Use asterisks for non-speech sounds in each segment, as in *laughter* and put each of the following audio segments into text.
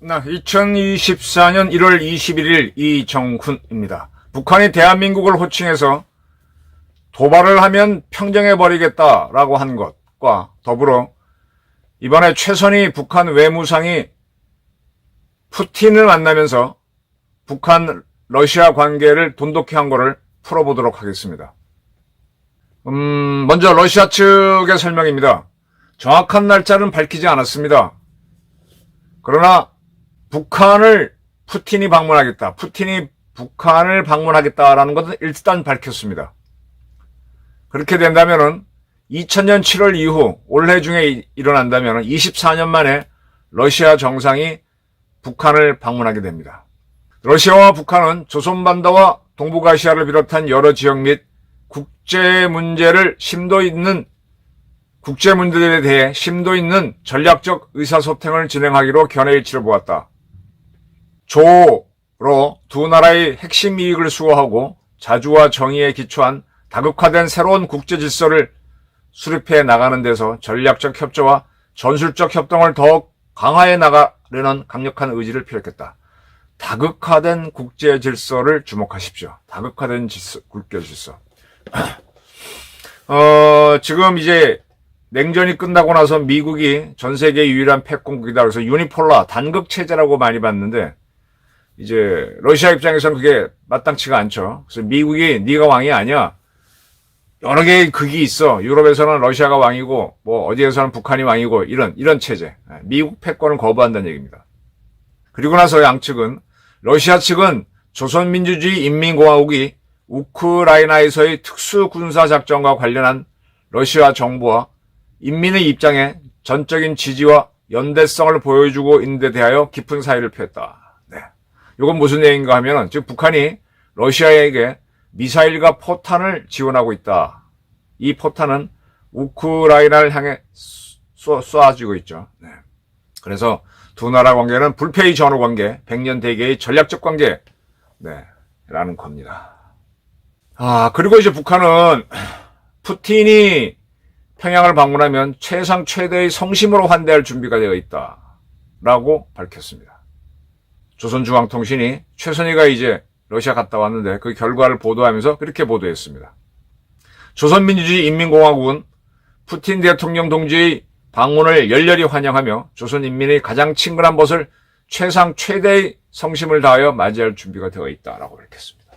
나 2024년 1월 21일 이정훈입니다. 북한이 대한민국을 호칭해서 도발을 하면 평정해버리겠다라고 한 것과 더불어 이번에 최선희 북한 외무상이 푸틴을 만나면서 북한 러시아 관계를 돈독히 한 거를 풀어보도록 하겠습니다. 음, 먼저 러시아 측의 설명입니다. 정확한 날짜는 밝히지 않았습니다. 그러나 북한을 푸틴이 방문하겠다. 푸틴이 북한을 방문하겠다라는 것은 일단 밝혔습니다. 그렇게 된다면은 2000년 7월 이후 올해 중에 이- 일어난다면 24년 만에 러시아 정상이 북한을 방문하게 됩니다. 러시아와 북한은 조선반도와 동북아시아를 비롯한 여러 지역 및 국제 문제를 심도 있는 국제 문제들에 대해 심도 있는 전략적 의사소통을 진행하기로 견해일치를 보았다. 조로 두 나라의 핵심 이익을 수호하고 자주와 정의에 기초한 다극화된 새로운 국제 질서를 수립해 나가는 데서 전략적 협조와 전술적 협동을 더욱 강화해 나가려는 강력한 의지를 표했겠다. 다극화된 국제 질서를 주목하십시오. 다극화된 질서, 국제 질서. *clears throat* 어, 지금 이제 냉전이 끝나고 나서 미국이 전 세계 유일한 패권국이다. 그래서 유니폴라 단극 체제라고 많이 봤는데 이제 러시아 입장에서는 그게 마땅치가 않죠. 그래서 미국이 네가 왕이 아니야. 여러 개의 극이 있어. 유럽에서는 러시아가 왕이고 뭐 어디에서는 북한이 왕이고 이런 이런 체제. 미국 패권을 거부한다는 얘기입니다. 그리고 나서 양측은 러시아 측은 조선민주주의 인민공화국이 우크라이나에서의 특수 군사 작전과 관련한 러시아 정부와 인민의 입장에 전적인 지지와 연대성을 보여주고 있는 데 대하여 깊은 사의를 표했다. 네. 이건 무슨 얘기인가 하면은 지금 북한이 러시아에게 미사일과 포탄을 지원하고 있다. 이 포탄은 우크라이나를 향해 쏘, 쏘아지고 있죠. 네. 그래서 두 나라 관계는 불패의 전후 관계, 백년 대계의 전략적 관계, 네, 라는 겁니다. 아, 그리고 이제 북한은 푸틴이 평양을 방문하면 최상 최대의 성심으로 환대할 준비가 되어 있다. 라고 밝혔습니다. 조선중앙통신이 최선희가 이제 러시아 갔다 왔는데 그 결과를 보도하면서 그렇게 보도했습니다. 조선민주주의 인민공화국은 푸틴 대통령 동지의 방문을 열렬히 환영하며 조선인민의 가장 친근한 것을 최상 최대의 성심을 다하여 맞이할 준비가 되어 있다라고 밝혔습니다.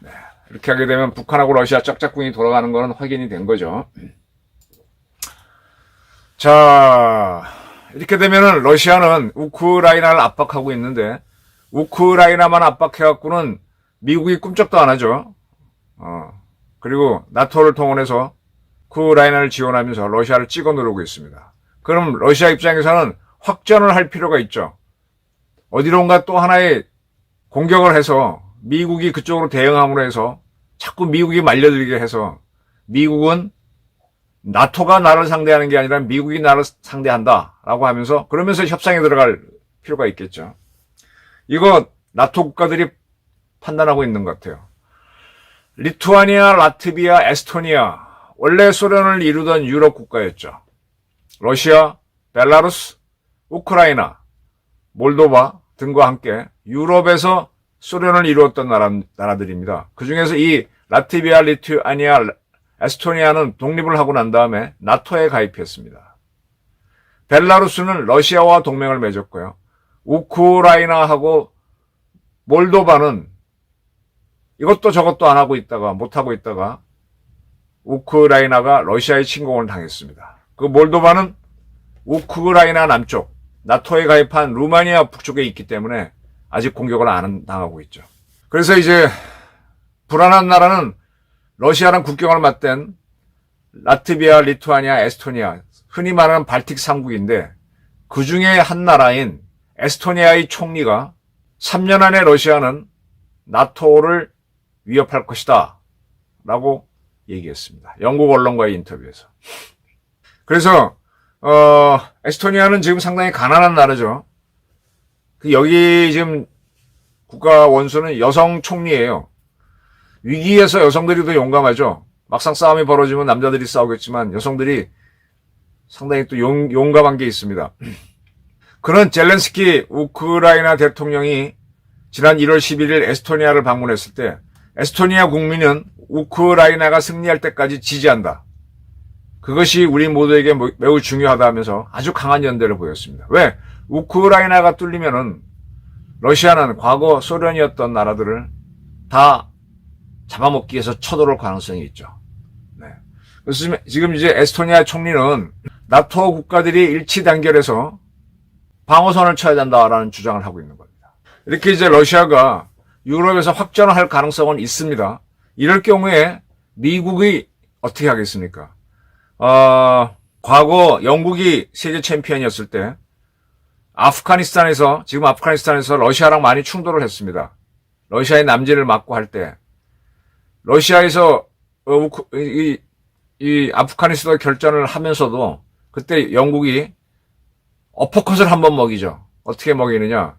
네, 이렇게 하게 되면 북한하고 러시아 짝짝꿍이 돌아가는 것은 확인이 된 거죠. 자, 이렇게 되면은 러시아는 우크라이나를 압박하고 있는데 우크라이나만 압박해갖고는 미국이 꿈쩍도 안 하죠. 어, 그리고 나토를 통원해서 우크라이나를 지원하면서 러시아를 찍어 누르고 있습니다. 그럼 러시아 입장에서는 확전을 할 필요가 있죠. 어디론가 또 하나의 공격을 해서 미국이 그쪽으로 대응함으로 해서 자꾸 미국이 말려들게 해서 미국은 나토가 나를 상대하는 게 아니라 미국이 나를 상대한다라고 하면서 그러면서 협상에 들어갈 필요가 있겠죠. 이거 나토 국가들이 판단하고 있는 것 같아요. 리투아니아, 라트비아, 에스토니아 원래 소련을 이루던 유럽 국가였죠. 러시아, 벨라루스, 우크라이나, 몰도바 등과 함께 유럽에서 소련을 이루었던 나라, 나라들입니다. 그 중에서 이 라트비아, 리투아니아, 에스토니아는 독립을 하고 난 다음에 나토에 가입했습니다. 벨라루스는 러시아와 동맹을 맺었고요. 우크라이나하고 몰도바는 이것도 저것도 안 하고 있다가 못 하고 있다가 우크라이나가 러시아의 침공을 당했습니다. 그 몰도바는 우크라이나 남쪽 나토에 가입한 루마니아 북쪽에 있기 때문에 아직 공격을 안 당하고 있죠. 그래서 이제 불안한 나라는 러시아랑 국경을 맞댄 라트비아, 리투아니아, 에스토니아, 흔히 말하는 발틱 3국인데 그 중에 한 나라인 에스토니아의 총리가 3년 안에 러시아는 나토를 위협할 것이다. 라고 얘기했습니다. 영국 언론과의 인터뷰에서. 그래서, 어, 에스토니아는 지금 상당히 가난한 나라죠. 그 여기 지금 국가 원수는 여성 총리예요. 위기에서 여성들이 더 용감하죠. 막상 싸움이 벌어지면 남자들이 싸우겠지만 여성들이 상당히 또 용, 용감한 게 있습니다. *clears throat* 그런 젤렌스키 우크라이나 대통령이 지난 1월 11일 에스토니아를 방문했을 때 에스토니아 국민은 우크라이나가 승리할 때까지 지지한다. 그것이 우리 모두에게 뭐- 매우 중요하다 하면서 아주 강한 연대를 보였습니다. 왜? 우크라이나가 뚫리면은 러시아는 과거 소련이었던 나라들을 다 잡아먹기 위해서 쳐들어올 가능성이 있죠. 네. 그래서 지금 이제 에스토니아 총리는 나토 국가들이 일치 단결해서 방어선을 쳐야 된다라는 주장을 하고 있는 겁니다. 이렇게 이제 러시아가 유럽에서 확전을 할 가능성은 있습니다. 이럴 경우에 미국이 어떻게 하겠습니까? 어, 과거 영국이 세계 챔피언이었을 때 아프가니스탄에서 지금 아프가니스탄에서 러시아랑 많이 충돌을 했습니다. 러시아의 남진을 막고 할 때 러시아에서 어, 이, 이 아프가니스탄 결전을 하면서도 그때 영국이 어퍼컷을 한번 먹이죠. 어떻게 먹이느냐?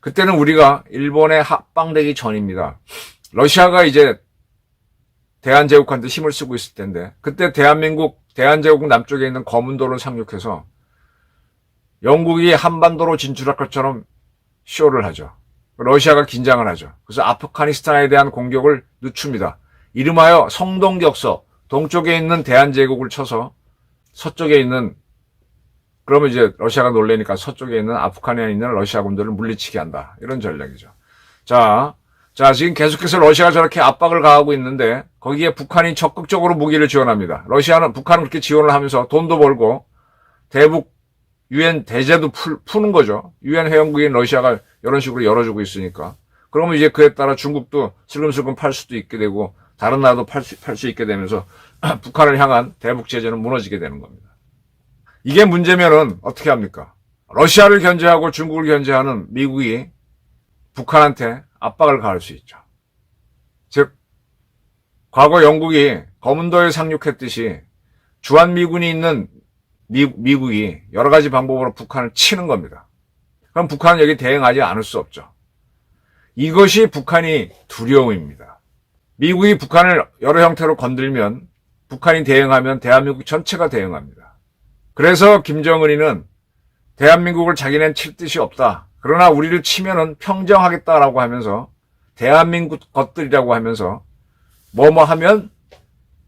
그때는 우리가 일본에 합방되기 전입니다. 러시아가 이제 대한제국한테 힘을 쓰고 있을 텐데 그때 대한민국 대한제국 남쪽에 있는 검은도를 상륙해서 영국이 한반도로 진출할 것처럼 쇼를 하죠. 러시아가 긴장을 하죠. 그래서 아프가니스탄에 대한 공격을 늦춥니다. 이름하여 성동격서 동쪽에 있는 대한제국을 쳐서 서쪽에 있는 그러면 이제 러시아가 놀래니까 서쪽에 있는 아프간에 있는 러시아 군들을 물리치게 한다. 이런 전략이죠. 자, 자, 지금 계속해서 러시아가 저렇게 압박을 가하고 있는데 거기에 북한이 적극적으로 무기를 지원합니다. 러시아는 북한은 그렇게 지원을 하면서 돈도 벌고 대북 유엔 대제도 풀, 푸는 거죠. 유엔 회원국인 러시아가 이런 식으로 열어주고 있으니까. 그러면 이제 그에 따라 중국도 슬금슬금 팔 수도 있게 되고 다른 나라도 팔 수, 팔 수 있게 되면서 *clears throat* 북한을 향한 대북 제재는 무너지게 되는 겁니다. 이게 문제면은 어떻게 합니까? 러시아를 견제하고 중국을 견제하는 미국이 북한한테 압박을 가할 수 있죠. 즉, 과거 영국이 검은도에 상륙했듯이 주한미군이 있는 미, 미국이 여러 가지 방법으로 북한을 치는 겁니다. 그럼 북한은 여기 대응하지 않을 수 없죠. 이것이 북한이 두려움입니다. 미국이 북한을 여러 형태로 건들면 북한이 대응하면 대한민국 전체가 대응합니다. 그래서 김정은이는 대한민국을 자기는 칠 뜻이 없다. 그러나 우리를 치면은 평정하겠다라고 하면서 대한민국 것들이라고 하면서 뭐뭐 하면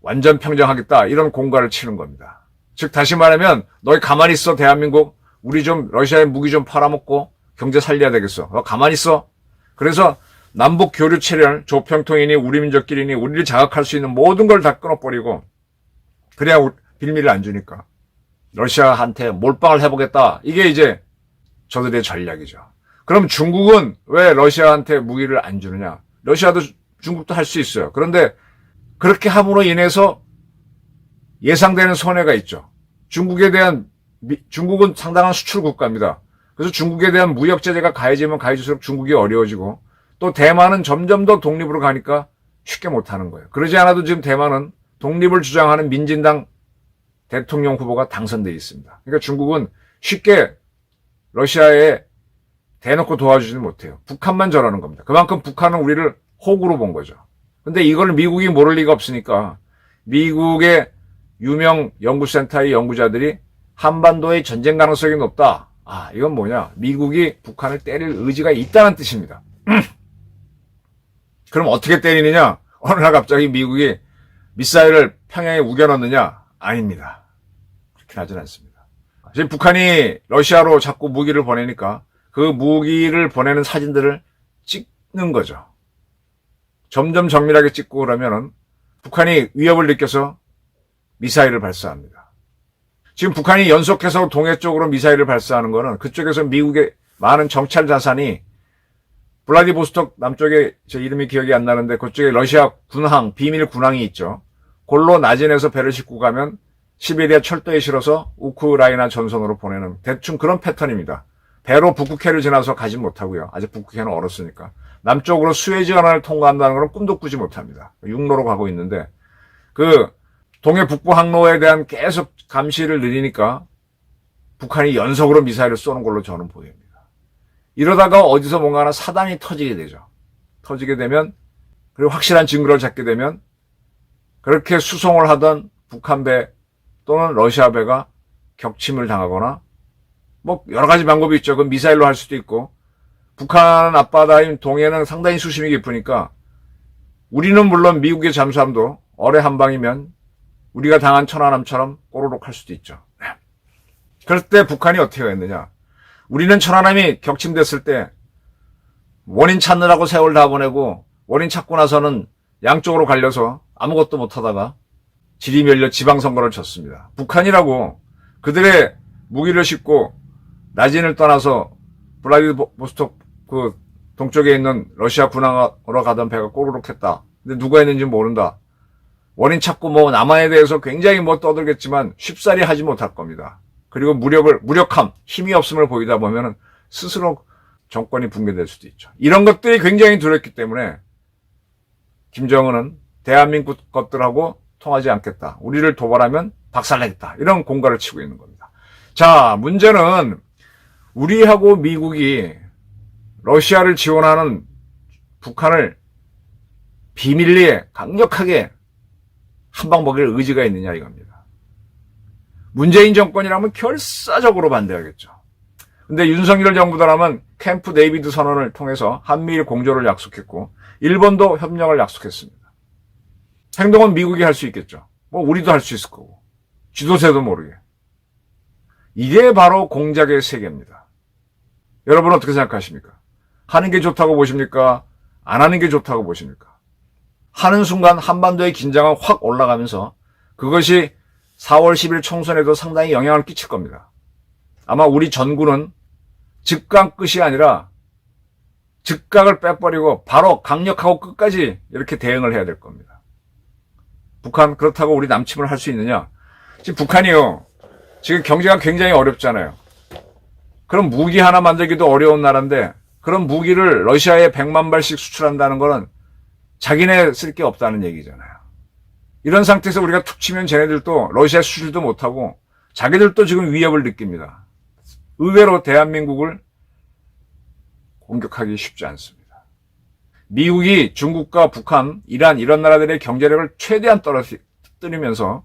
완전 평정하겠다. 이런 공갈을 치는 겁니다. 즉 다시 말하면 너희 가만히 있어 대한민국 우리 좀 러시아에 무기 좀 팔아먹고 경제 살려야 되겠어. 너 가만히 있어. 그래서 남북 교류 체련, 조평통이니 우리 민족끼리니 우리를 자극할 수 있는 모든 걸 다 끊어버리고 그래야 우- 빌미를 안 주니까 러시아한테 몰빵을 해보겠다. 이게 이제 저들의 전략이죠. 그럼 중국은 왜 러시아한테 무기를 안 주느냐? 러시아도 중국도 할 수 있어요. 그런데 그렇게 함으로 인해서 예상되는 손해가 있죠. 중국에 대한 미- 중국은 상당한 수출 국가입니다. 그래서 중국에 대한 무역 제재가 가해지면 가해질수록 중국이 어려워지고 또 대만은 점점 더 독립으로 가니까 쉽게 못하는 거예요. 그러지 않아도 지금 대만은 독립을 주장하는 민진당 대통령 후보가 당선돼 있습니다. 그러니까 중국은 쉽게 러시아에 대놓고 도와주지는 못해요. 북한만 저러는 겁니다. 그만큼 북한은 우리를 호구로 본 거죠. 근데 이걸 미국이 모를 리가 없으니까 미국의 유명 연구센터의 연구자들이 한반도의 전쟁 가능성이 높다. 아, 이건 뭐냐? 미국이 북한을 때릴 의지가 있다는 뜻입니다. *clears throat* 그럼 어떻게 때리느냐? 어느 날 갑자기 미국이 미사일을 평양에 우겨넣느냐? 아닙니다. 그렇게 하진 않습니다. 지금 북한이 러시아로 자꾸 무기를 보내니까 그 무기를 보내는 사진들을 찍는 거죠. 점점 정밀하게 찍고 그러면은 북한이 위협을 느껴서 미사일을 발사합니다. 지금 북한이 연속해서 동해 쪽으로 미사일을 발사하는 거는 그쪽에서 미국의 많은 정찰 자산이 블라디보스톡 남쪽에 제 이름이 기억이 안 나는데 그쪽에 러시아 군항 비밀 군항이 있죠. 골로 나진에서 배를 싣고 가면 시베리아 철도에 실어서 우크라이나 전선으로 보내는 대충 그런 패턴입니다. 배로 북극해를 지나서 가지 못하고요. 아직 북극해는 얼었으니까. 남쪽으로 수에즈 강을 통과한다는 건 꿈도 꾸지 못합니다. 육로로 가고 있는데 그 동해 북부 항로에 대한 계속 감시를 늘리니까 북한이 연속으로 미사일을 쏘는 걸로 저는 보입니다. 이러다가 어디서 뭔가 하나 사단이 터지게 되죠. 터지게 되면 그리고 확실한 증거를 찾게 되면 그렇게 수송을 하던 북한 배 또는 러시아 배가 격침을 당하거나 뭐 여러 가지 방법이 있죠. 그 미사일로 할 수도 있고 북한 앞바다인 동해는 상당히 수심이 깊으니까 우리는 물론 미국의 잠수함도 어뢰 한 방이면 우리가 당한 천안함처럼 꼬르륵 할 수도 있죠. 네. 그럴 때 북한이 어떻게 했느냐. 우리는 천안함이 격침됐을 때 원인 찾느라고 세월 다 보내고 원인 찾고 나서는 양쪽으로 갈려서 아무것도 못하다가 밀려 지방선거를 쳤습니다. 북한이라고 그들의 무기를 싣고 나진을 떠나서 블라디보스톡 그 동쪽에 있는 러시아 군항으로 가던 배가 꼬르륵 했다. 근데 누가 했는지 모른다. 원인 찾고 뭐 남한에 대해서 굉장히 뭐 떠들겠지만 쉽사리 하지 못할 겁니다. 그리고 무력을 무력함, 힘이 없음을 보이다 보면은 스스로 정권이 붕괴될 수도 있죠. 이런 것들이 굉장히 두렵기 때문에 김정은은 대한민국 것들하고 통하지 않겠다. 우리를 도발하면 박살내겠다. 이런 공갈을 치고 있는 겁니다. 자, 문제는 우리하고 미국이 러시아를 지원하는 북한을 비밀리에 강력하게 한방 먹일 의지가 있느냐 이겁니다. 문재인 정권이라면 결사적으로 반대하겠죠. 근데 윤석열 정부다라면 캠프 데이비드 선언을 통해서 한미일 공조를 약속했고 일본도 협력을 약속했습니다. 행동은 미국이 할 수 있겠죠. 뭐 우리도 할 수 있을 거고 지도세도 모르게. 이게 바로 공작의 세계입니다. 여러분 어떻게 생각하십니까? 하는 게 좋다고 보십니까? 안 하는 게 좋다고 보십니까? 하는 순간 한반도의 긴장은 확 올라가면서 그것이 4월 10일 총선에도 상당히 영향을 끼칠 겁니다. 아마 우리 전군은 즉각 끝이 아니라 즉각을 빼버리고 바로 강력하고 끝까지 이렇게 대응을 해야 될 겁니다. 북한 그렇다고 우리 남침을 할 수 있느냐? 지금 북한이요. 지금 경제가 굉장히 어렵잖아요. 그럼 무기 하나 만들기도 어려운 나라인데 그런 무기를 러시아에 100만 발씩 수출한다는 거는 자기네 쓸 게 없다는 얘기잖아요. 이런 상태에서 우리가 툭 치면 쟤네들도 러시아 수출도 못하고 자기들도 지금 위협을 느낍니다. 의외로 대한민국을 공격하기 쉽지 않습니다. 미국이 중국과 북한, 이란 이런 나라들의 경제력을 최대한 떨어뜨리면서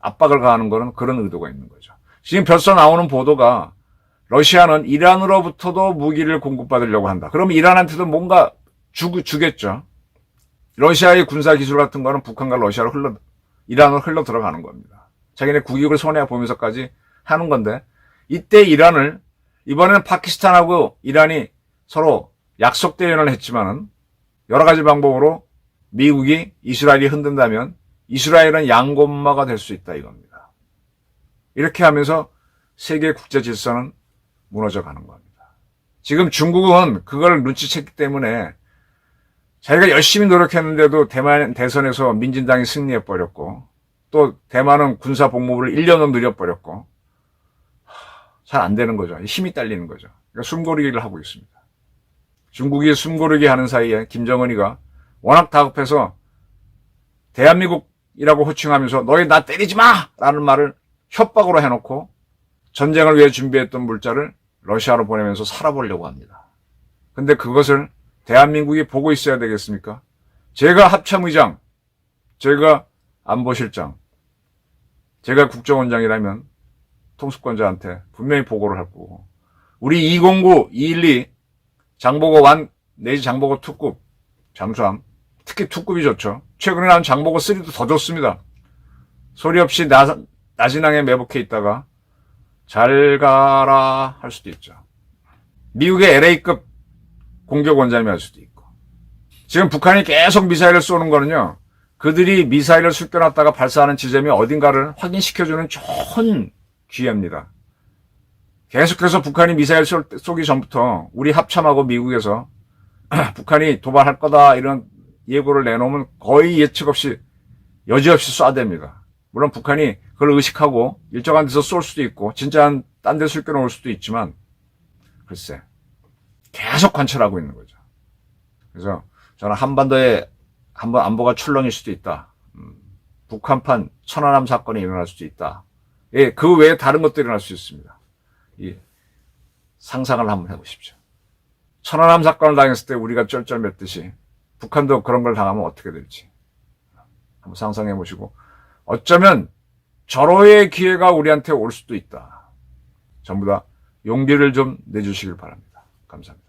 압박을 가하는 것은 그런 의도가 있는 거죠. 지금 벌써 나오는 보도가 러시아는 이란으로부터도 무기를 공급받으려고 한다. 그럼 이란한테도 뭔가 주, 주겠죠. 러시아의 군사 기술 같은 거는 북한과 러시아로 흘러, 이란으로 흘러 들어가는 겁니다. 자기네 국익을 손해 보면서까지 하는 건데, 이때 이란을, 이번에는 파키스탄하고 이란이 서로 약속 대연을 했지만은, 여러 가지 방법으로 미국이 이스라엘이 흔든다면, 이스라엘은 양곤마가 될 수 있다 이겁니다. 이렇게 하면서 세계 국제 질서는 무너져 가는 겁니다. 지금 중국은 그걸 눈치챘기 때문에 자기가 열심히 노력했는데도 대만 대선에서 민진당이 승리해 버렸고 또 대만은 군사 복무를 1년은 늘려 버렸고 잘 안 되는 거죠. 힘이 딸리는 거죠. 그러니까 숨고르기를 하고 있습니다. 중국이 숨고르기 하는 사이에 김정은이가 워낙 다급해서 대한민국이라고 호칭하면서 너희 나 때리지 마! 라는 말을 협박으로 해놓고 전쟁을 위해 준비했던 물자를 러시아로 보내면서 살아보려고 합니다. 근데 그것을 대한민국이 보고 있어야 되겠습니까? 제가 합참의장, 제가 안보실장, 제가 국정원장이라면 통수권자한테 분명히 보고를 할 거고, 우리 209, 212, 장보고 완, 내지 장보고 투급, 잠수함, 특히 투급이 좋죠. 최근에 나온 장보고 3도 더 좋습니다. 소리 없이 나, 나진항에 매복해 있다가 잘 가라 할 수도 있죠. 미국의 LA급 공격 원장이 할 수도 있고. 지금 북한이 계속 미사일을 쏘는 거는요. 그들이 미사일을 숨겨놨다가 발사하는 지점이 어딘가를 확인시켜주는 좋은 기회입니다. 계속해서 북한이 미사일 쏘기 전부터 우리 합참하고 미국에서 *clears throat* 북한이 도발할 거다 이런 예고를 내놓으면 거의 예측 없이 여지없이 쏴댑니다. 물론 북한이 그걸 의식하고 일정한 데서 쏠 수도 있고 진짜 딴데 숨겨 놓을 수도 있지만 글쎄 계속 관찰하고 있는 거죠. 그래서 저는 한반도에 한번 안보가 출렁일 수도 있다. 음, 북한판 천안함 사건이 일어날 수도 있다. 예, 그 외에 다른 것도 일어날 수 있습니다. 예, 상상을 한번 해보십시오. 천안함 사건을 당했을 때 우리가 쩔쩔맸듯이 북한도 그런 걸 당하면 어떻게 될지 한번 상상해 보시고 어쩌면 절호의 기회가 우리한테 올 수도 있다. 전부 다 용기를 좀 내주시길 바랍니다. 감사합니다.